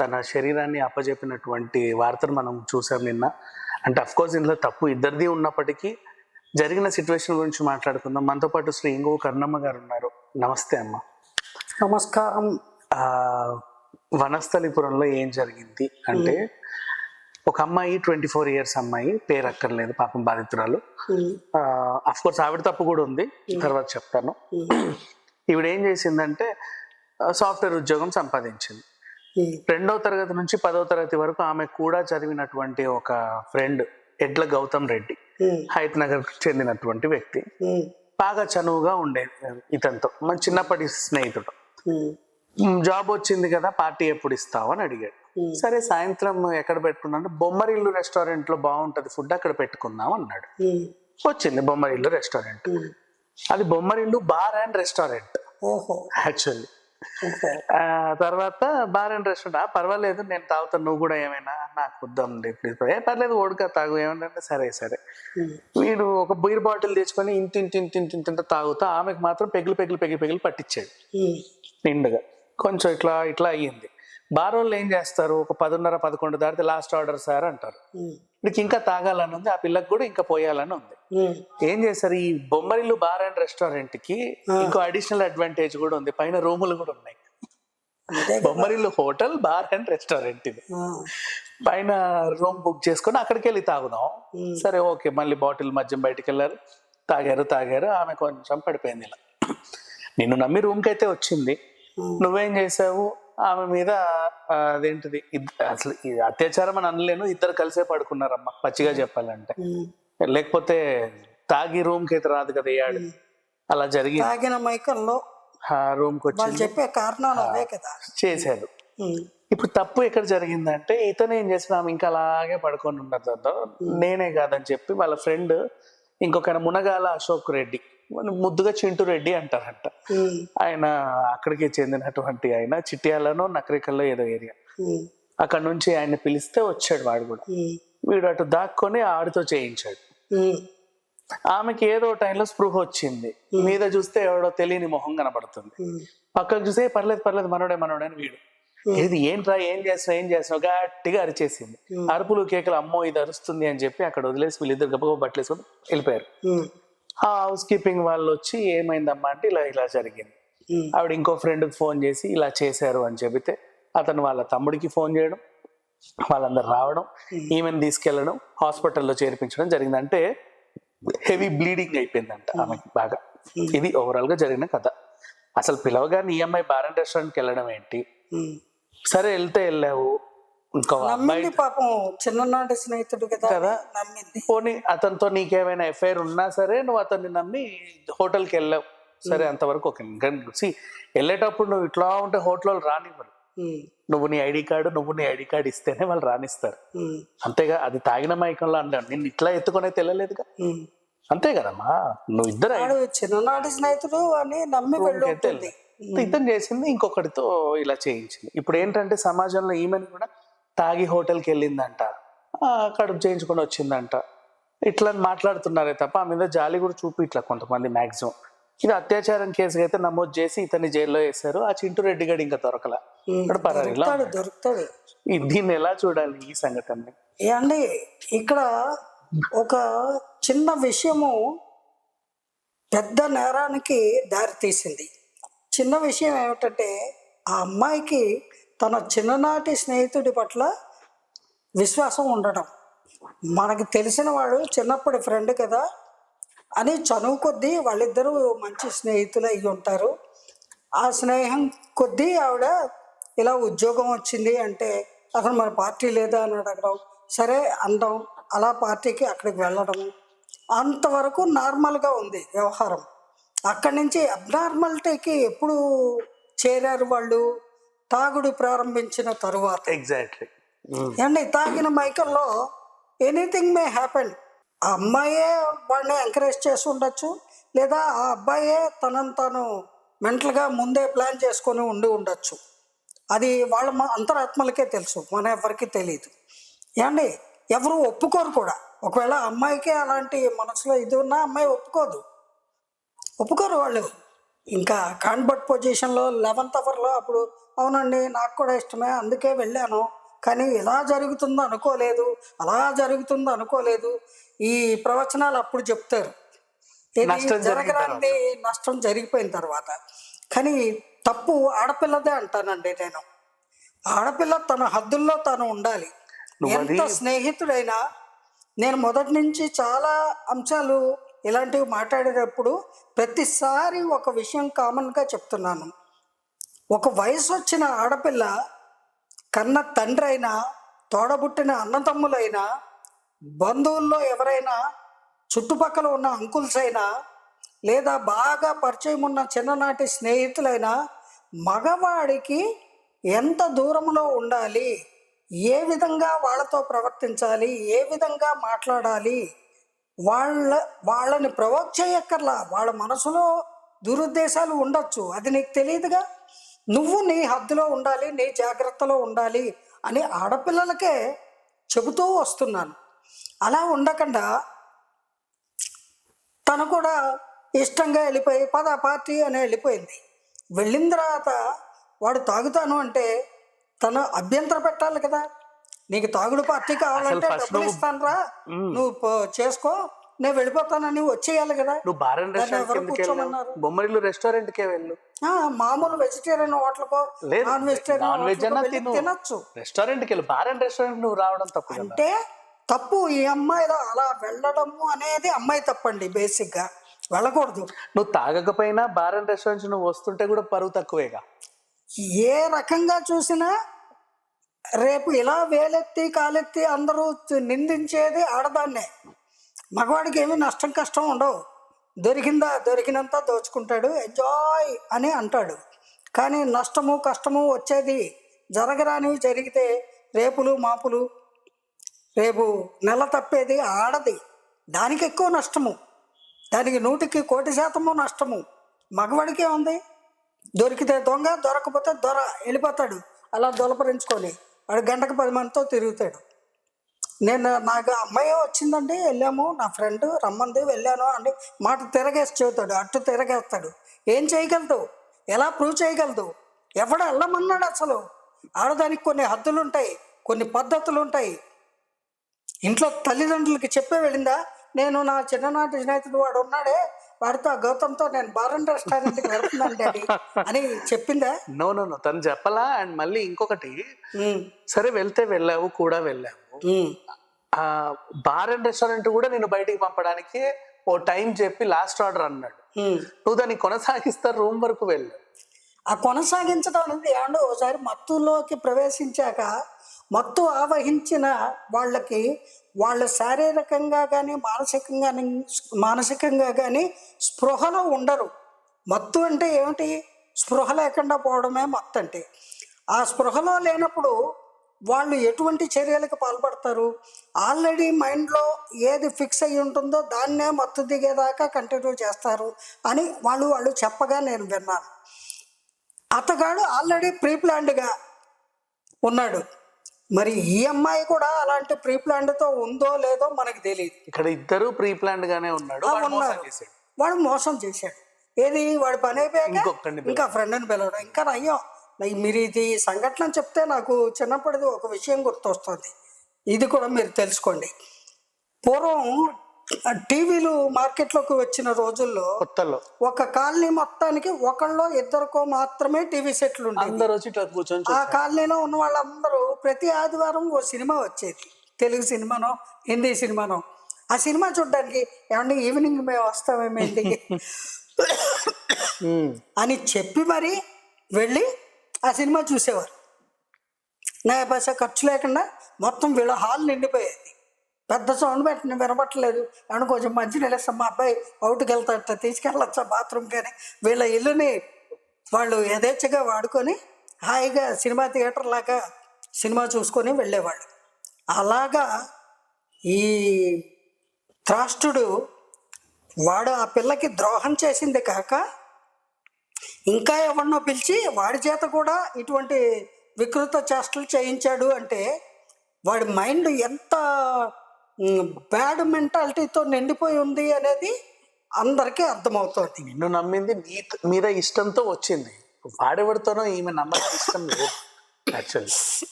తన శరీరాన్ని అప్పజెప్పినటువంటి వార్తను మనం చూసాం నిన్న. అంటే అఫ్ కోర్స్ ఇందులో తప్పు ఇద్దరిది ఉన్నప్పటికీ జరిగిన సిచ్యువేషన్ గురించి మాట్లాడుకుందాం. మనతో పాటు శ్రీ ఇంగు కర్ణమ్మ గారు ఉన్నారు. నమస్తే అమ్మ. నమస్కారం. వనస్థలిపురంలో ఏం జరిగింది? అంటే ఒక అమ్మాయి ట్వంటీ ఫోర్ ఇయర్స్ అమ్మాయి పేరు అక్కర్లేదు పాపం బాధితురాలు. అఫ్ కోర్స్ ఆవిడ తప్పు కూడా ఉంది. తర్వాత చెప్తాను. ఈవిడ ఏం చేసిందంటే సాఫ్ట్వేర్ ఉద్యోగం సంపాదించింది. రెండవ తరగతి నుంచి పదవ తరగతి వరకు ఆమె కూడా చదివినటువంటి ఒక ఫ్రెండ్ ఎడ్ల గౌతమ్ రెడ్డి. ఉమ్, హైత్ నగర్ చెందినటువంటి వ్యక్తి. ఉమ్, బాగా చనువుగా ఉండేది ఇతనితో. మన చిన్నప్పటి స్నేహితుడు. ఉమ్, "మ్, జాబ్ వచ్చింది కదా పార్టీ ఎప్పుడు ఇస్తావు? అని అడిగాడు. సరే సాయంత్రం ఎక్కడ పెట్టుకున్నా బొమ్మరిల్లు రెస్టారెంట్లో బాగుంటది ఫుడ్ అక్కడ పెట్టుకుందాం అన్నాడు. వచ్చింది బొమ్మరిల్లు రెస్టారెంట్. అది Bommarillu bar and restaurant. Actually తర్వాత బార్ అండ్ రెస్టారెంట్ ఆ పర్వాలేదు నేను తాగుతాను. నువ్వు కూడా ఏమైనా నాకు వద్దాండి ప్లీజ్ ఏ పర్లేదు ఓడుక తాగు ఏమంటే సరే సరే. వీడు ఒక బీర్ బాటిల్ తెచ్చుకొని ఇంత ఇంత ఇంత ఇంత తాగుతా ఆమెకు మాత్రం పెగిలి పెగిలి పెగిలి పెగిలి పట్టించాడు నిండుగా. కొంచెం ఇట్లా ఇట్లా అయ్యింది. బార్ వాళ్ళు ఏం చేస్తారు? ఒక పదున్నర పదకొండు దాటితే లాస్ట్ ఆర్డర్ సార్ అంటారు. వీడికి ఇంకా తాగాలని ఉంది ఆ పిల్లకి కూడా ఇంకా పోయాలని ఉంది. ఏం చేస్తారు ఈ బొమ్మరిల్లు బార్ అండ్ రెస్టారెంట్కి ఇంకో అడిషనల్ అడ్వాంటేజ్ కూడా ఉంది. పైన రూములు కూడా ఉన్నాయి. Bommarillu hotel bar and restaurant ఇది. పైన రూమ్ బుక్ చేసుకొని అక్కడికి వెళ్ళి తాగుదాం. సరే ఓకే. మళ్ళీ బాటిల్ మధ్య బయటికి వెళ్ళారు. తాగారు తాగారు. ఆమె కొంచెం పడిపోయింది ఇలా. నిన్ను నమ్మి రూమ్కి అయితే వచ్చింది. నువ్వేం చేసావు? ఆమె మీద అదేంటిది? అసలు అత్యాచారం అని అనలేను ఇద్దరు కలిసే పడుకున్నారమ్మా పచ్చిగా చెప్పాలంటే. లేకపోతే తాగి రూమ్కి అయితే రాదు కదా ఏడు అలా జరిగి తాగిన మైకంలో రూమ్కి వాళ్ళు వచ్చి చెప్పే కారణాలు అవే కదా. చేశారు. ఇప్పుడు తప్పు ఎక్కడ జరిగిందంటే ఇతను ఏం చేసిన ఆమె ఇంకా అలాగే పడుకొని ఉండదు నేనే కాదని చెప్పి వాళ్ళ ఫ్రెండ్ ఇంకొక ఆయన మునగాల అశోక్ రెడ్డి. ముద్దుగా చింటూ రెడ్డి అంటారంట. ఆయన అక్కడికి చెందినటువంటి ఆయన చిట్యాలలో నకరికల్లో ఏదో ఏరియా. అక్కడ నుంచి ఆయన పిలిస్తే వచ్చాడు వాడు కూడా. వీడు అటు దాక్కొని ఆడితో చేయించాడు. ఆమెకి ఏదో టైంలో స్పృహ వచ్చింది. మీద చూస్తే ఎవడో తెలియని మొహం కనబడుతుంది. పక్కకు చూస్తే "ఏ, పర్లేదు పర్లేదు మనోడే మనోడే అని వీడు. ఏది ఏంట్రా ఏం చేస్తున్నావు ఏం చేస్తున్నావు? గట్టిగా అరిచేసింది. అరుపులు కేకలు అమ్మో ఇది అరుస్తుంది అని చెప్పి అక్కడ వదిలేసి వీళ్ళిద్దరు గబగబ బట్టలు వేసుకొని వెళ్ళిపోయారు ఆ హౌస్ కీపింగ్ వాళ్ళు వచ్చి ఏమైందమ్మా అంటే ఇలా ఇలా జరిగింది. ఆవిడ ఇంకో ఫ్రెండ్కి ఫోన్ చేసి ఇలా చేశారు అని చెబితే అతను వాళ్ళ తమ్ముడికి ఫోన్ చేయడం వాళ్ళందరు రావడం ఈమెను తీసుకెళ్ళడం హాస్పిటల్లో చేర్పించడం జరిగింది. అంటే హెవీ బ్లీడింగ్ అయిపోయిందంట ఆమెకి బాగా. ఇది ఓవరాల్గా జరిగిన కథ. అసలు పిలవగానే ఈఎంఐ బార్ అండ్ రెస్టారెంట్కి వెళ్ళడం ఏంటి. సరే వెళ్తే వెళ్ళావు. ఇంకో నమ్మింది పాపం చిన్ననాటి స్నేహితుడు కదా కదా. నమ్మింది. పోనీ అతనితో నీకేమైనా ఎఫ్ఐఆర్ ఉన్నా సరే నువ్వు అతన్ని నమ్మి హోటల్కి వెళ్ళావు. సరే అంతవరకు ఓకే. see, వెళ్ళేటప్పుడు నువ్వు ఇట్లా ఉంటే హోటల్ రానివ్వరు. నువ్వు నీ ఐడి కార్డు నువ్వు నీ ఐడి కార్డు ఇస్తేనే వాళ్ళు రానిస్తారు. ఉమ్, అంతేగా అది తాగిన మైకంలో అంటాను నిన్ను ఇట్లా ఎత్తుకొని తెల్లలేదుగా? ఉమ్. అంతే కదమ్మా. నువ్వు ఇద్దరు. చిన్ననాటి స్నేహితుడు అని నమ్మి ఇతను చేసింది ఇంకొకటితో ఇలా చేయించింది. ఇప్పుడు ఏంటంటే సమాజంలో ఈమెను కూడా తాగి హోటల్కి వెళ్ళిందంట. కడుపు చేయించుకొని వచ్చిందంట. ఇట్లా మాట్లాడుతున్నారే తప్ప ఆ మీద జాలి కూడా చూపి ఇట్లా కొంతమంది మాక్సిమం. ఇది అత్యాచారం కేసుగా అయితే నమోదు చేసి ఇతన్ని జైల్లో వేశారు. ఆ చింటూ రెడ్డి గడి ఇంకా దొరకల. పరారీలో దొరుకుతాడు దీన్ని ఎలా చూడాలి ఈ సంఘటనని? ఏమండి ఇక్కడ ఒక చిన్న విషయము పెద్ద నేరానికి దారితీసింది. చిన్న విషయం ఏమిటంటే ఆ అమ్మాయికి తన చిన్ననాటి స్నేహితుడి పట్ల విశ్వాసం ఉండడం మనకి తెలిసిన వాడు చిన్నప్పటి ఫ్రెండ్ కదా అని చనువు కొద్దీ వాళ్ళిద్దరూ మంచి స్నేహితులు అయి ఉంటారు. ఆ స్నేహం కొద్దీ ఆవిడ ఇలా ఉద్యోగం వచ్చింది అంటే అతను మన పార్టీ లేదా అని అడగడం సరే అందం అలా పార్టీకి అక్కడికి వెళ్ళడం. అంతవరకు నార్మల్గా ఉంది వ్యవహారం. అక్కడి నుంచి అబ్నార్మాలిటీకి ఎప్పుడు చేరారు వాళ్ళు? తాగుడు ప్రారంభించిన తరువాత. ఎగ్జాక్ట్లీ అండి తాగిన మైకల్లో ఎనీథింగ్ మే హ్యాపెన్ ఆ అమ్మాయే వాడిని ఎంకరేజ్ చేసి ఉండొచ్చు లేదా ఆ అబ్బాయే తనను తాను మెంటల్గా ముందే ప్లాన్ చేసుకొని ఉండి ఉండొచ్చు. అది వాళ్ళ మ- అంతరాత్మలకే తెలుసు మన ఎవరికి తెలియదు ఏమండి ఎవరు ఒప్పుకోరు కూడా. ఒకవేళ అమ్మాయికి అలాంటి మనసులో ఇది ఉన్నా అమ్మాయి ఒప్పుకోదు. ఒప్పుకోరు వాళ్ళు. ఇంకా కాన్బర్ట్ పొజిషన్లో లెవెన్త్ అవర్లో అప్పుడు అవునండి నాకు కూడా ఇష్టమే అందుకే వెళ్ళాను. కానీ ఇలా జరుగుతుందో అనుకోలేదు అలా జరుగుతుందో అనుకోలేదు. ఈ ప్రవచనాలు అప్పుడు చెప్తారు. జరగరాంది నష్టం జరిగిపోయిన తర్వాత. కానీ తప్పు ఆడపిల్లదే అంటానండి నేను. ఆడపిల్ల తన హద్దుల్లో తను ఉండాలి. ఎంత స్నేహితుడైనా నేను మొదటి నుంచి చాలా అంశాలు ఇలాంటివి మాట్లాడేటప్పుడు ప్రతిసారి ఒక విషయం కామన్గా చెప్తున్నాను. ఒక వయసు వచ్చిన ఆడపిల్ల కన్న తండ్రి అయినా తోడబుట్టిన అన్నతమ్ములైనా బంధువుల్లో ఎవరైనా చుట్టుపక్కల ఉన్న అంకుల్స్ అయినా లేదా బాగా పరిచయం ఉన్న చిన్ననాటి స్నేహితులైనా మగవాడికి ఎంత దూరంలో ఉండాలి? ఏ విధంగా వాళ్ళతో ప్రవర్తించాలి? ఏ విధంగా మాట్లాడాలి? వాళ్ళ వాళ్ళని ప్రవోక్ చేయక్కర్లా. వాళ్ళ మనసులో దురుద్దేశాలు ఉండొచ్చు. అది నీకు తెలియదుగా? నువ్వు నీ హద్దులో ఉండాలి నీ జాగ్రత్తలో ఉండాలి అని ఆడపిల్లలకే చెబుతూ వస్తున్నాను. అలా ఉండకుండా తను కూడా ఇష్టంగా వెళ్ళిపోయి పద పార్టీ అని వెళ్ళిపోయింది. వెళ్ళిన తర్వాత వాడు తాగుతాను అంటే తను అభ్యంతర పెట్టాలి కదా? నీకు తాగుడు పార్టీ కావాలంటే డబ్బులు నువ్వు- ఇస్తాను రా నువ్వు చేసుకో. నేను వెళ్ళిపోతానని వచ్చేయాలి కదా. నువ్వు బార్ అండ్ దాన్ని రెస్టారెంట్? బొమ్మరిల్లు రెస్టారెంట్ కే వెళ్ళు. ఆ, మామూలు వెజిటేరియన్ హోటల్కో నాన్ వెజిటేరియన్ నాన్ వెజ్ అన్నా తినొచ్చు రెస్టారెంట్కి వెళ్ళు బార్ అండ్ రెస్టారెంట్ నువ్వు రావడం తప్పు అంటే తప్పు. ఈ అమ్మాయిలో అలా వెళ్ళడము అనేది అమ్మాయి తప్పండి బేసిక్గా వెళ్ళకూడదు. నువ్వు తాగకపోయినా బార్ అండ్ రెస్టారెంట్ నువ్వు వస్తుంటే కూడా పరువు తక్కువేగా. ఏ రకంగా చూసినా రేపు ఇలా వేలెత్తి కాలెత్తి అందరూ నిందించేది ఆడదాన్నే. మగవాడికి ఏమీ నష్టం కష్టం ఉండవు. దొరికిందా దొరికినంత దోచుకుంటాడు ఎంజాయ్ అని అంటాడు. కానీ నష్టము కష్టము వచ్చేది జరగరానివి జరిగితే రేపులు మాపులు రేపు నెల తప్పేది ఆడది. దానికి ఎక్కువ నష్టము. దానికి నూటికి కోటి శాతము నష్టము. మగవాడికే ఉంది దొరికితే దొంగ దొరకపోతే దొర వెళ్ళిపోతాడు. అలా దొలపరించుకొని వాడు గంటకు పది మందితో తిరుగుతాడు. నేను నాకు అమ్మాయి వచ్చిందండి వెళ్ళాము నా ఫ్రెండ్ రమ్మంది వెళ్ళాను అని మాట తిరగేసి చెబుతాడు అట్టు తిరగేస్తాడు. ఏం చేయగలదు? ఎలా ప్రూవ్ చేయగలదు? ఎవడు వెళ్ళమన్నాడు అసలు? ఆడదానికి కొన్ని హద్దులు ఉంటాయి కొన్ని పద్ధతులు ఉంటాయి ఇంట్లో తల్లిదండ్రులకి చెప్పే వెళ్ళిందా? నేను నా చిన్ననాటి స్నేహితుడు వాడు ఉన్నాడే వాడితో గౌతమ్తో నేను బారన్ రెస్టారెంట్కి వెళ్తున్నాను డాడీ అని చెప్పిందా? నో నో నో తను చెప్పలా? అండ్ మళ్ళీ ఇంకొకటి సరే వెళ్తే వెళ్ళావు కూడా వెళ్ళావు. బార్ అండ్ రెస్టారెంట్ కూడా నేను బయటికి పంపడానికి ఓ టైం చెప్పి లాస్ట్ ఆర్డర్ అన్నాడు. నువ్వు దాన్ని కొనసాగిస్తా రూమ్ వరకు వెళ్ళు. ఆ కొనసాగించడం అనేది ఏమంటే ఒకసారి మత్తులోకి ప్రవేశించాక మత్తు ఆవహించిన వాళ్ళకి వాళ్ళ శారీరకంగా కానీ మానసికంగా మానసికంగా కానీ స్పృహలో ఉండరు. మత్తు అంటే ఏమిటి? స్పృహ లేకుండా పోవడమే మత్తు అంటే ఆ స్పృహలో లేనప్పుడు వాళ్ళు ఎటువంటి చర్యలకు పాల్పడతారు? ఆల్రెడీ మైండ్లో ఏది ఫిక్స్ అయ్యి ఉంటుందో దాన్నే మత్తు దిగేదాకా కంటిన్యూ చేస్తారు అని వాళ్ళు వాళ్ళు చెప్పగా నేను విన్నాను. అతగాడు ఆల్రెడీ ప్రీ ప్లాన్డ్గా ఉన్నాడు. మరి ఈ అమ్మాయి కూడా అలాంటి ప్రీ ప్లాన్డ్తో ఉందో లేదో మనకు తెలియదు ఇక్కడ ఇద్దరు ప్రీ ప్లాన్డ్ గానే ఉన్నాడు వాడు మోసం. చేశాడు. వాడు మోసం చేశాడు. ఏది? వాడి పని అయిపోయాక ఇంకొకడిని ఇంకా ఫ్రెండ్ని పిలవడం. ఇంకా నయ్యం. మరి మీరు ఇది సంఘటన చెప్తే నాకు చిన్నప్పటిది ఒక విషయం గుర్తొస్తుంది. ఇది కూడా మీరు తెలుసుకోండి. పూర్వం టీవీలు మార్కెట్లోకి వచ్చిన రోజుల్లో కొత్తలో. ఒక కాలనీ మొత్తానికి ఒకళ్ళో ఇద్దరికో మాత్రమే టీవీ సెట్లు ఉండేవి అందరు వచ్చి ఇట్లా కూర్చొని ఆ. కాలనీలో ఉన్న వాళ్ళందరూ ప్రతి ఆదివారం ఓ సినిమా వచ్చేది. తెలుగు సినిమానో హిందీ సినిమానో. ఆ సినిమా చూడడానికి ఏమంటే ఈవినింగ్ మేము వస్తామేమో ఇంటికి ఉమ్. అని చెప్పి మరి వెళ్ళి ఆ సినిమా చూసేవారు. నా పైసా ఖర్చు లేకుండా మొత్తం వీళ్ళ హాల్ నిండిపోయేది. పెద్ద సౌండ్ పెట్టిన వినపట్టలేదు. అని కొంచెం మంచి నిలేస్తాం మా అబ్బాయి అవుట్కి వెళ్తాడట తీసుకెళ్ళొచ్చా బాత్రూమ్ కానీ వీళ్ళ ఇల్లుని వాళ్ళు యథేచ్ఛగా వాడుకొని హాయిగా సినిమా థియేటర్ లాగా సినిమా చూసుకొని వెళ్ళేవాళ్ళు. అలాగా ఈ త్రాష్టుడు వాడు ఆ పిల్లకి ద్రోహం చేసింది కాక ఇంకా ఎవరినో పిలిచి వాడి చేత కూడా ఇటువంటి వికృత చేష్టలు చేయించాడు అంటే వాడి మైండ్ ఎంత బ్యాడ్ మెంటాలిటీతో నిండిపోయి ఉంది అనేది అందరికీ అర్థమవుతోంది. నిన్ను నమ్మింది నీ మీద ఇష్టంతో వచ్చింది. వాడెవడితోనో ఈమె నమ్మకం ఇష్టం లేదు యాక్చువల్లీ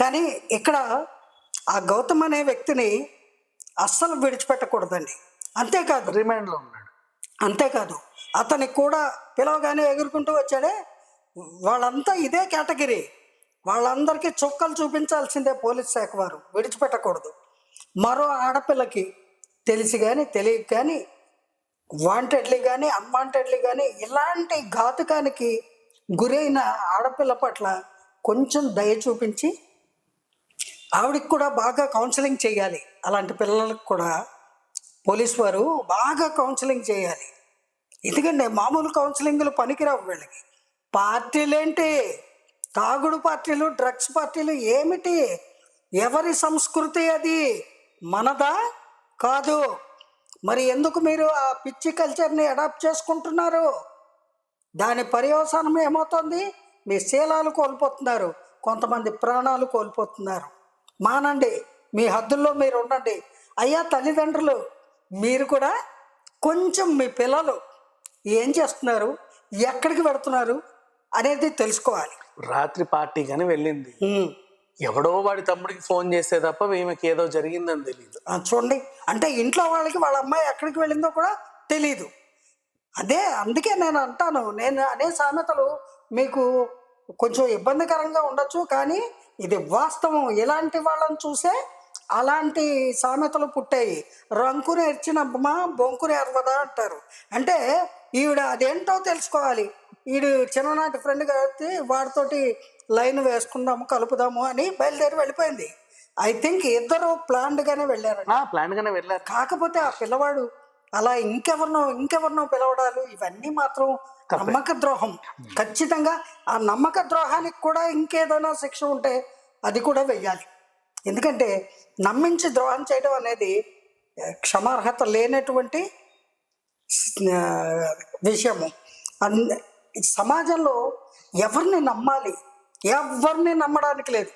కానీ ఇక్కడ ఆ గౌతమ్ అనే వ్యక్తిని అస్సలు విడిచిపెట్టకూడదండి. అంతేకాదు రిమాండ్లో ఉన్నాడు. అంతేకాదు అతనికి కూడా పిలవగానే ఎగురుకుంటూ వచ్చాడే. వాళ్ళంతా ఇదే కేటగిరీ. వాళ్ళందరికీ చుక్కలు చూపించాల్సిందే పోలీస్ శాఖ వారు. విడిచిపెట్టకూడదు. మరో ఆడపిల్లకి తెలిసి కానీ తెలియక కానీ వాంటెడ్లీ కానీ అన్వాంటెడ్లీ కానీ ఇలాంటి ఘాతుకానికి గురైన ఆడపిల్ల పట్ల కొంచెం దయ చూపించి ఆవిడకి కూడా బాగా కౌన్సిలింగ్ చేయాలి. అలాంటి పిల్లలకు కూడా పోలీస్ వారు బాగా కౌన్సిలింగ్ చేయాలి. ఎందుకంటే మామూలు కౌన్సిలింగ్లు పనికిరావు వీళ్ళకి. పార్టీలేంటి? తాగుడు పార్టీలు డ్రగ్స్ పార్టీలు ఏమిటి? ఎవరి సంస్కృతి అది? మనదా? కాదు. మరి ఎందుకు మీరు ఆ పిచ్చి కల్చర్ని అడాప్ట్ చేసుకుంటున్నారు? దాని పర్యవసానం ఏమవుతుంది? మీ శీలాలు కోల్పోతున్నారు. కొంతమంది ప్రాణాలు కోల్పోతున్నారు. మానండి మీ హద్దుల్లో మీరు ఉండండి అయ్యా తల్లిదండ్రులు మీరు కూడా కొంచెం మీ పిల్లలు ఏం చేస్తున్నారు? ఎక్కడికి పెడుతున్నారు అనేది తెలుసుకోవాలి. రాత్రి పార్టీ కానీ వెళ్ళింది. ఎవడో వాడి తమ్ముడికి ఫోన్ చేస్తే తప్ప ఈమెకి ఏదో జరిగిందని తెలియదు చూడండి. అంటే ఇంట్లో వాళ్ళకి వాళ్ళ అమ్మాయి ఎక్కడికి వెళ్ళిందో కూడా తెలియదు అదే అందుకే నేను అంటాను నేను అనే సామెతలు మీకు కొంచెం ఇబ్బందికరంగా ఉండొచ్చు కానీ ఇది వాస్తవం. ఇలాంటి వాళ్ళని చూసే అలాంటి సామెతలు పుట్టాయి. రంకుని ఎర్చినమ్మా బొంకుని ఎరవదా అంటారు. అంటే ఈవిడ అదేంటో తెలుసుకోవాలి. ఈడు చిన్ననాటి ఫ్రెండ్ కాబట్టి వాడితోటి లైన్ వేసుకుందాము కలుపుదాము అని బయలుదేరి వెళ్ళిపోయింది. ఐ థింక్ ఇద్దరు ప్లాన్డ్గానే వెళ్ళారండి ఆ ప్లాన్ గానే వెళ్ళారు. కాకపోతే ఆ పిల్లవాడు అలా ఇంకెవరినో ఇంకెవరినో పిలవడాలు ఇవన్నీ మాత్రం నమ్మక ద్రోహం. ఖచ్చితంగా ఆ నమ్మక ద్రోహానికి కూడా ఇంకేదైనా శిక్ష ఉంటే అది కూడా వెయ్యాలి. ఎందుకంటే నమ్మించి ద్రోహం చేయడం అనేది క్షమార్హత లేనటువంటి విషయము. సమాజంలో ఎవరిని నమ్మాలి? ఎవరిని నమ్మడానికి లేదు.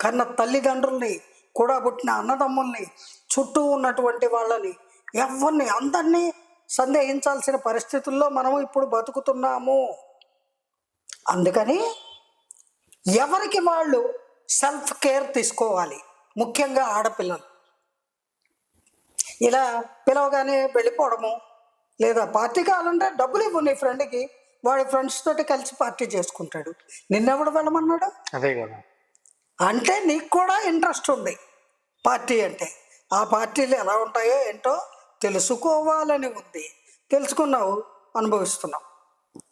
కన్న తల్లిదండ్రుల్ని కూడా పుట్టిన అన్నదమ్ముల్ని చుట్టూ ఉన్నటువంటి వాళ్ళని ఎవరిని అందరినీ సందేహించాల్సిన పరిస్థితుల్లో మనం ఇప్పుడు బతుకుతున్నాము. అందుకని ఎవరికి వాళ్ళు సెల్ఫ్ కేర్ తీసుకోవాలి? ముఖ్యంగా ఆడపిల్లలు. ఇలా పిలవగానే వెళ్ళిపోవడము లేదా పార్టీ కావాలంటే డబ్బులు ఇవ్వు నీ ఫ్రెండ్కి. వాడి ఫ్రెండ్స్ తోటి కలిసి పార్టీ చేసుకుంటాడు. నిన్నెవడు వెళ్ళమన్నాడు? అదే కదా. అంటే నీకు కూడా ఇంట్రెస్ట్ ఉంది పార్టీ అంటే. ఆ పార్టీలు ఎలా ఉంటాయో ఏంటో తెలుసుకోవాలని ఉంది. తెలుసుకున్నావు అనుభవిస్తున్నావు.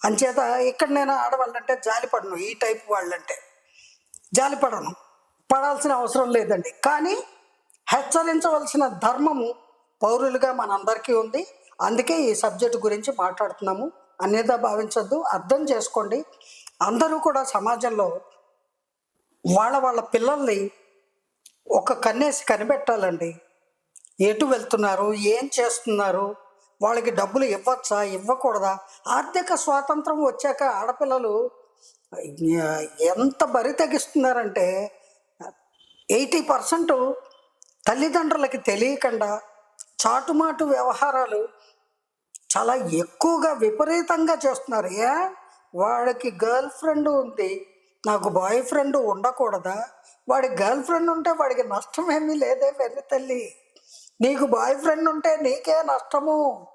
అంచేత ఇక్కడ నేను ఆడవాళ్ళంటే జాలిపడను ఈ టైప్ వాళ్ళంటే. జాలిపడను పడాల్సిన అవసరం లేదండి. కానీ హెచ్చరించవలసిన ధర్మము పౌరులుగా మనందరికీ ఉంది. అందుకే ఈ సబ్జెక్ట్ గురించి మాట్లాడుతున్నాము. అన్యదా భావించద్దు. అర్థం చేసుకోండి. అందరూ కూడా సమాజంలో వాళ్ళ వాళ్ళ పిల్లల్ని ఒక కన్నేసి కనిపెట్టాలండి. ఎటు వెళ్తున్నారు? ఏం చేస్తున్నారు? వాళ్ళకి డబ్బులు ఇవ్వచ్చా? ఇవ్వకూడదా? ఆర్థిక స్వాతంత్రం వచ్చాక ఆడపిల్లలు ఎంత బరి తగ్గిస్తున్నారంటే ఎయిటీ పర్సెంట్ తల్లిదండ్రులకి తెలియకుండా చాటుమాటు వ్యవహారాలు చాలా ఎక్కువగా విపరీతంగా చేస్తున్నారు. ఏ? వాడికి గర్ల్ ఫ్రెండ్ ఉంది. నాకు బాయ్ ఫ్రెండ్ ఉండకూడదా? వాడి గర్ల్ ఫ్రెండ్ ఉంటే వాడికి నష్టం ఏమీ లేదే వెర్రి తల్లి. నీకు బాయ్ ఫ్రెండ్ ఉంటే నీకే నష్టము.